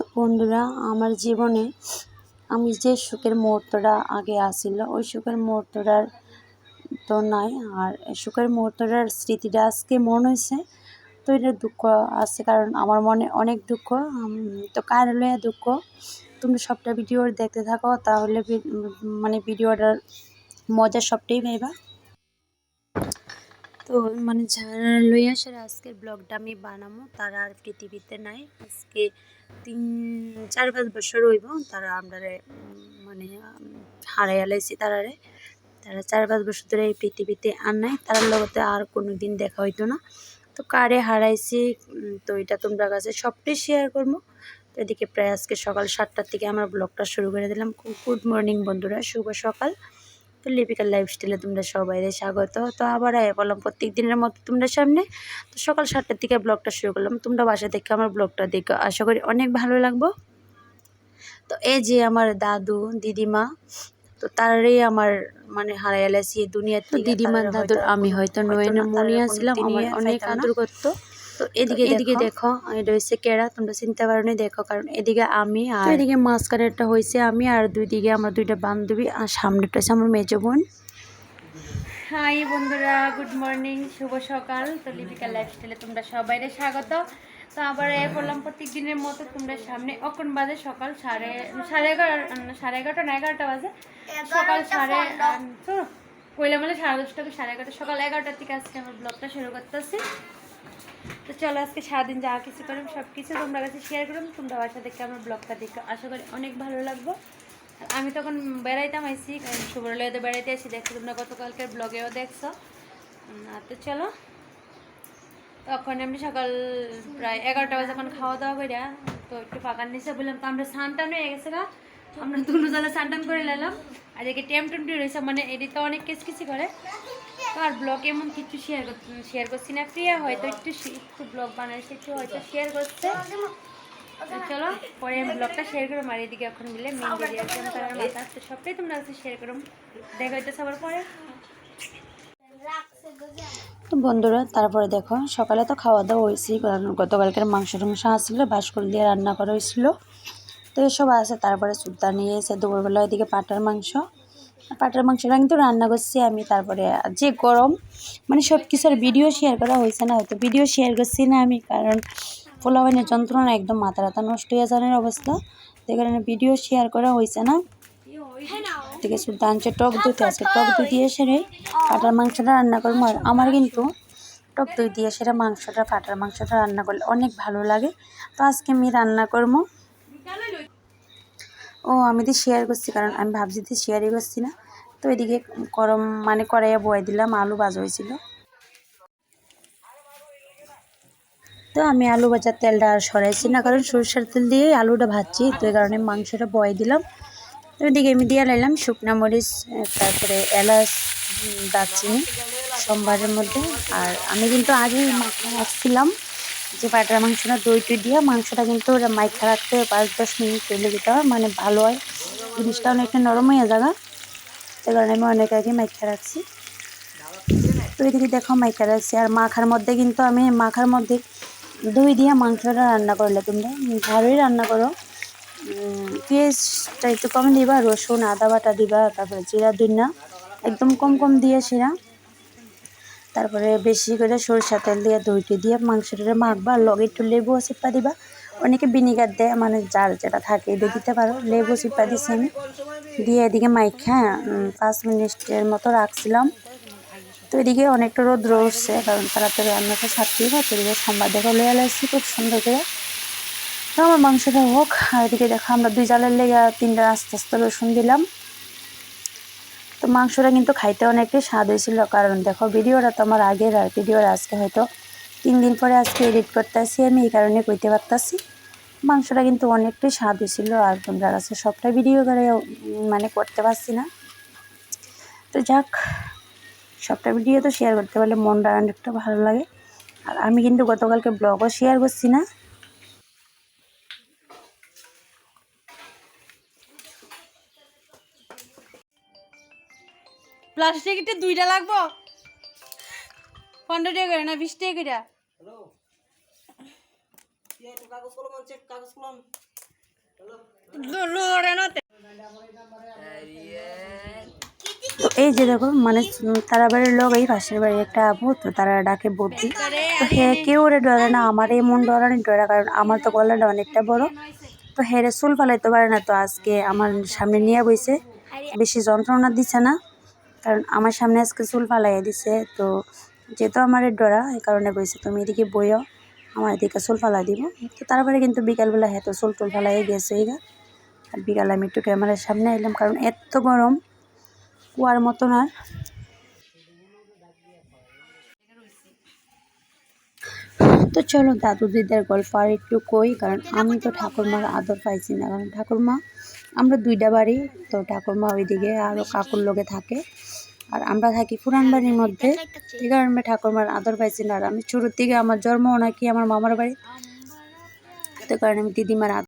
বন্ধুরা, আমার জীবনে আমি যে সুখের মুহূর্তটা আগে আসিল, ওই সুখের মুহূর্তটার তো নাই। আর সুখের মুহূর্তটার স্মৃতিটা আজকে মনে হয়েছে, তো এটা দুঃখ আছে, কারণ আমার মনে অনেক দুঃখ। তো কার লইয়া দুঃখ? তুমি সবটা ভিডিও দেখতে থাকো, তাহলে মানে ভিডিওটার মজা সবটাই পাইবা। তো মানে যারা লইয়া সেরা আজকের ব্লগটা আমি বানাবো তারা আর পৃথিবীতে নাই। আজকে তিন, চার, পাঁচ বছর হইব তারা আমরা মানে হারাই আলাইছি তারারে। তারা চার, পাঁচ বছর ধরে এই পৃথিবীতে আর নাই তার লগতে আর কোনো দিন দেখা হইতো না। তো কারে হারাইছি? তো এটা তোমরা কাছে সবটাই শেয়ার করব। তো এদিকে প্রায় আজকে সকাল সাতটার থেকে আমরা ব্লগটা শুরু করে দিলাম। গুড মর্নিং বন্ধুরা, শুভ সকাল। তো লিপিকার লাইফস্টাইলে তোমরা সবাই স্বাগত। তো আবার বললাম প্রত্যেক দিনের মতো তোমরা সামনে তো সকাল সাতটার থেকে ব্লগটা শুরু করলাম। তোমরা বাসা থেকে আমার ব্লগটা দেখো। আশা করি অনেক ভালো লাগবো। তো এই যে আমার দাদু দিদিমা তো তারাই আমার মানে হারাই দুনিয়ার থেকে। দিদিমা দাদুর আমি হয়তো নয়নে মনে আসলাম আমার অনেক আদর করতো। তো এদিকে এদিকে দেখো। এটা হচ্ছে কেরা তোমরা চিনতে পারো দেখো কারণ এদিকে আমি আর এদিকে মাঝখানেরটা হয়েছে আমি আর দুই দিকে আমার দুইটা বান্ধবী আর সামনেটা হচ্ছে আমার মেজো বোন। হাই বন্ধুরা গুড মর্নিং শুভ সকাল। তো লিপিকা লাইফস্টাইলে তোমরা সবাই স্বাগত। তো আবার এ করলাম প্রত্যেক দিনের মতো তোমরা সামনে অখন বাজে সকাল সাড়ে সাড়ে এগারো সাড়ে এগারোটা না এগারোটা বাজে? সকাল সাড়ে তো কইলাম বলে সাড়ে দশটা সাড়ে এগারোটা? সকাল এগারোটার থেকে আজকে আমার ব্লগটা শুরু করতেছি। চলো আজকে সারাদিন যা কিছু করলাম সব কিছু তোমরা কাছে শেয়ার করলাম তোমরা বাসা দেখে আমার ব্লগটা দেখো, আশা করি অনেক ভালো লাগবো। আমি তখন বেড়াইতাম আইসি তো বেড়াইতে আসি দেখছ তোমরা গতকালকের ব্লগেও দেখছ। তো চলো, তখন আমি সকাল প্রায় এগারোটা বাজে যখন খাওয়া দাওয়া করিয়া তো একটু ফাঁকার নিচে বললাম, তো আমরা সানটান হয়ে গেছে গা আমরা দুনো সানটান করে নিলাম। আর এদিকে টেম টেমটি রয়েছে মানে এদিকে অনেক কিছু করে। তো আর ব্লগ এমন কিছু শেয়ার শেয়ার করছি না। প্রিয়া হয়তো একটু একটু ব্লগ বানাইছে একটু হয়তো শেয়ার করছে। চলো পরে আমি ব্লগটা শেয়ার করো আর এদিকে এখন মিলে মেন রিয়াকশন করার মাথা তো সবটাই তোমরা কাছে শেয়ার করো। দেখা হইতে সবার পরে। তো বন্ধুরা তারপরে দেখো সকালে তো খাওয়া দাওয়া হয়েছে। কারণ গতকালকের মাংস টাংস আসছিল বাসকল দিয়ে রান্না করা হয়েছিল। তো এসব আছে তারপরে সুদ্দা নিয়ে এসে দুপুরবেলা এদিকে পাটার মাংস। পাটার মাংসটা কিন্তু রান্না করছি আমি তারপরে যে গরম মানে সব কিছুর ভিডিও শেয়ার করা হয়েছে না, হয়তো ভিডিও শেয়ার করছি না আমি, কারণ পোলাবাইনের যন্ত্রণা একদম মাথা রাতা নষ্ট হয়ে যাওয়ার অবস্থা সেই কারণে ভিডিও শেয়ার করা হয়েছে না। থেকে শুধু আনছে টক দইতে আছে, টক দই দিয়ে সেরে পাটার মাংসটা রান্না করব, আর আমার কিন্তু টক দই দিয়ে সেরা মাংসটা, পাটার মাংসটা রান্না করলে অনেক ভালো লাগে, তো আজকে আমি রান্না করব ও, আমি তো শেয়ার করছি, কারণ আমি ভাবছি তো শেয়ারই করছি না। তো এদিকে গরম মানে কড়াইয়ে বয়ে দিলাম, আলু ভাজা হয়েছিল। তো আমি আলু ভাজার তেলটা আর সরাইছি না, কারণ সরষের তেল দিয়েই আলুটা ভাজছি, তো এই কারণে মাংসটা বয়ে দিলাম। তো এদিকে আমি দিয়ে লাইলাম শুকনো মরিচ, তারপরে এলাচ দারচিনি, সোমবারের মধ্যে। আর আমি কিন্তু আগেই মাখা রাখছিলাম যে পাটার মাংসটা দই টই দিয়ে মাংসটা কিন্তু মাইখা রাখতে পাঁচ দশ মিনিট তেলে দিতে হয় মানে ভালো হয়। জিনিসটা অনেকটা নরম হয়ে যাবে, সে কারণে আমি অনেক আগে মাইখা রাখছি। তো এদিকে দেখো মাইখা রাখছি, আর মাখার মধ্যে কিন্তু আমি মাখার মধ্যে দই দিয়ে মাংসটা রান্না করলে তোমরা। ভালোই রান্না করো। পেঁয়াজটা একটু কম দিবা, রসুন, আদা বাটা দিবা, তারপরে জিরা দুইনা একদম কম কম দিয়ে সেরা। তারপরে বেশি করে সরষা তেল দিয়ে, দইটি দিয়ে, মাংসটা মাখবা। লগে একটু লেবু চিপা দিবা। অনেকে ভিনিগার দেয় মানে যার যেটা থাকে, এটা দিতে পারো। লেবু চিপা দিছি আমি। দিয়ে এদিকে মাইখা পাঁচ মিনিটের মতো রাখছিলাম। তো এদিকে অনেকটা রোদ উঠছে, কারণ তাড়াতাড়ি রান্নাটা ছাড়তেই হয় তো এদিকে সোমবার দেখো লয়ে আলাইছি খুব সুন্দর করে। তো আমার মাংসটা হোক, আর এদিকে দেখো আমরা দুই জালের লেগে তিনটা আস্তে আস্তে রসুন দিলাম। তো মাংসটা কিন্তু খাইতে অনেকটাই স্বাদ হয়েছিল। কারণ দেখো, ভিডিওটা তো আমার আগের আর ভিডিওর আজকে হয়তো তিন দিন পরে আজকে এডিট করতে আসি আমি, এই কারণে কইতে পারতাছি। মাংসটা কিন্তু অনেকটাই স্বাদ হয়েছিল আর তোমরা কাছে সবটা ভিডিও করে মানে করতে পারছি না। তো যাক, সবটা ভিডিও তো শেয়ার করতে পারলে মনটা অনেকটা ভালো লাগে। আর আমি কিন্তু গতকালকে ব্লগও শেয়ার করছি না। প্লাস্টিকটা দুইটা লাগবো? পনেরো টাকা করে না বিশ টাকা করে? তো। এই যে দেখো মানে তারা বাড়ির লোক এই পাশের বাড়ির একটা আপু তো তারা ডাকে বদ্যি তো হে কেউ ওরে ডরে না আমার এমন ডরানি ডরে কারণ আমার তো গলাটা অনেকটা বড়। তো হেরে চুল ফালাইতে পারে না তো আজকে আমার সামনে নিয়ে বইছে। বেশি যন্ত্রণা দিছে না। কারণ আমার সামনে আজকে চুল ফালাইয়া দিছে, তো যেহেতু আমার ডরা, এই কারণে বইছে, তুমি এদিকে বইও, আমার এদিকে চুল ফালাই দিব। তো তারপরে কিন্তু বিকালবেলা হ্যাঁ তো চুল টুল ফালাই গেছে এইগা আর বিকালে আমি একটু ক্যামেরার সামনে এলাম কারণ এত গরম, কুয়ার মতন আর। তো চলো দাদু দিদার গল্প আর একটু কই, কারণ আমি তো ঠাকুরমার আদর পাইছি না, কারণ ঠাকুরমা আমরা দুইটা বাড়ি, তো ঠাকুরমা ওইদিকে আরও কাকুর লোকে থাকে। আর আমরা থাকি পুরান বাড়ির মধ্যে। এই কারণে ঠাকুরমার আদর পাইছি না। আর আমি ছোটোর থেকে আমার জন্ম নাকি আমার মামার বাড়ি? তো কারণে আমি দিদিমার